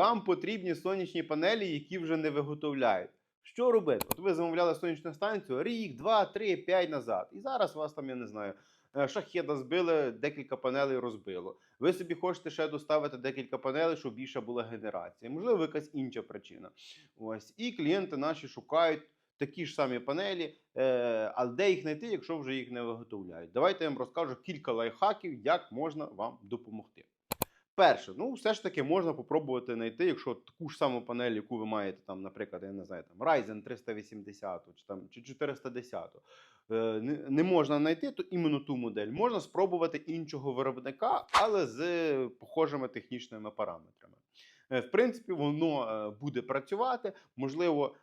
вам потрібні сонячні панелі, які вже не виготовляють. Що робити? От ви замовляли сонячну станцію рік, два, три, п'ять назад. І зараз вас там, я не знаю, е, шахеда збили, декілька панелей розбило. Ви собі хочете ще доставити декілька панелей, щоб більша була генерація. Можливо, якась інша причина. Ось. І клієнти наші шукають такі ж самі панелі, е, але де їх знайти, якщо вже їх не виготовляють. Давайте я вам розкажу кілька лайфхаків, як можна вам допомогти. Перше, ну все ж таки можна попробувати знайти, якщо таку ж саму панель, яку ви маєте, там, наприклад, я не знаю, там Ryzen 380 чи там чи 410, е, не, можна знайти, то іменно ту модель. Можна спробувати іншого виробника, але з похожими технічними параметрами. Е, В принципі, воно е, буде працювати. Можливо,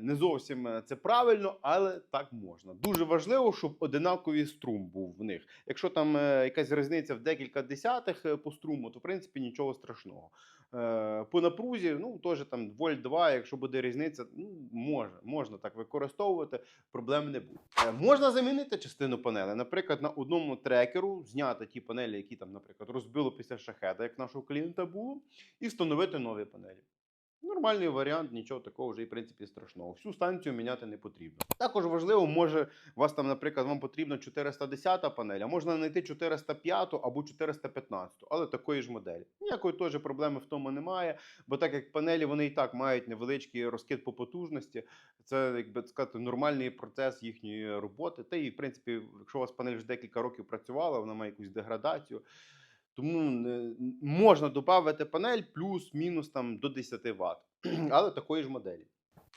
не зовсім е, це правильно, але так можна. Дуже важливо, щоб одинаковий струм був в них. Якщо там е, якась різниця в декілька десятих е, по струму, то в принципі нічого страшного. Е, По напрузі, ну теж там вольт 2, якщо буде різниця, ну може, можна так використовувати, проблем не буде. Е, Можна замінити частину панелі. Наприклад, на одному трекеру зняти ті панелі, які там, наприклад, розбило після шахеда, як нашого клієнта було, і встановити нові панелі. Нормальний варіант, нічого такого вже і в принципі страшного. Всю станцію міняти не потрібно. Також важливо, може, вас там, наприклад, вам потрібна 410 панель, а можна знайти 405 або 415, але такої ж моделі. Ніякої теж проблеми в тому немає, бо так як панелі вони і так мають невеличкий розкид по потужності, це як би сказати нормальний процес їхньої роботи. Та і в принципі, якщо у вас панель вже декілька років працювала, вона має якусь деградацію. Тому е, можна додати панель плюс-мінус там до 10 Вт, але такої ж моделі.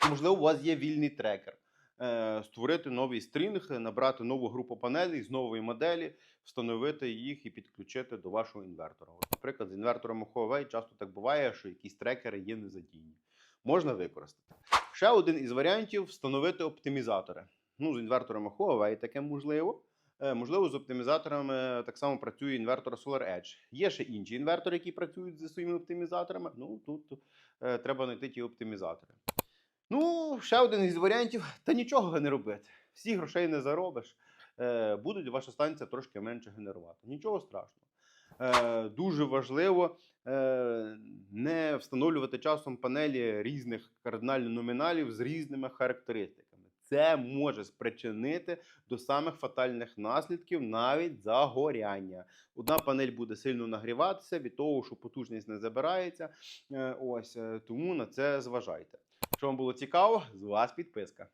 Можливо, у вас є вільний трекер. Е, Створити новий стрінг, набрати нову групу панелей з нової моделі, встановити їх і підключити до вашого інвертора. Наприклад, з інвертором Huawei часто так буває, що якісь трекери є незадійні. Можна використати. Ще один із варіантів встановити оптимізатори. Ну, з інверторами Huawei таке можливо. Е, Можливо, з оптимізаторами так само працює інвертор Solar Edge. Є ще інші інвертори, які працюють зі своїми оптимізаторами. Ну тут е, треба знайти ті оптимізатори. Ну, ще один із варіантів: та нічого не робити. Всі грошей не заробиш. Е, буде ваша станція трошки менше генерувати. Нічого страшного. Дуже важливо не встановлювати часом панелі різних кардинально номіналів з різними характеристиками. Це може спричинити до самих фатальних наслідків навіть загоряння. Одна панель буде сильно нагріватися від того, що потужність не забирається. Е, Ось е, тому на це зважайте. Якщо вам було цікаво, з вас підписка.